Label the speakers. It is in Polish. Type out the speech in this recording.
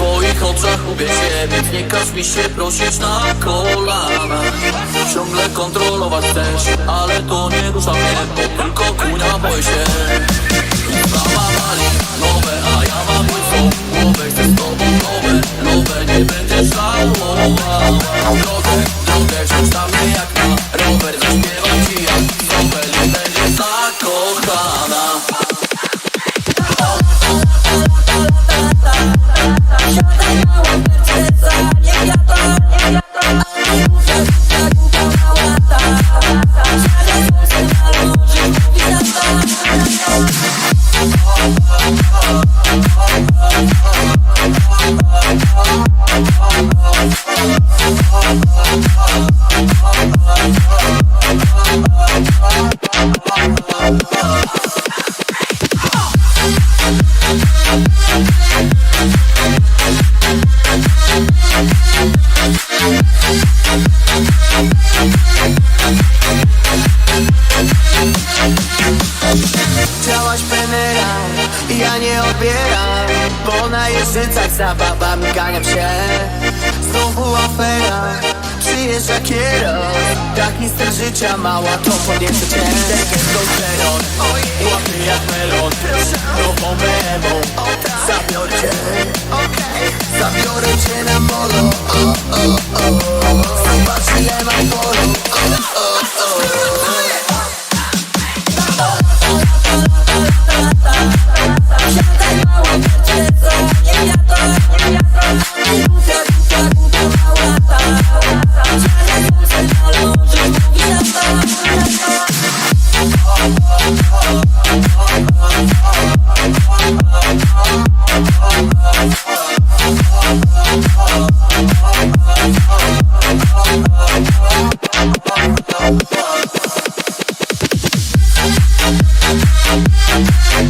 Speaker 1: twoich oczach lubię Więc nie każ mi się prosić na kolana. Ciągle kontrolować chcesz Ale to nie rusza mnie Bo tylko kunia boję się. Sprawa mali nowe A ja mam łysą głowę Chcę z tobą nowe Nowe nie będziesz żałował. Drogę, drogę wsiądź na mnie
Speaker 2: za to
Speaker 3: Chciałaś penera ja nie odbieram Bo na jeżycach za babami ganiam się. Znowu afera, przyjeżdża kieros Tak mi styl życia mała, to podniecę cię. Testosteron, łapy jak melon. Nową memą, zabiorę cię. Zabiorę Müzik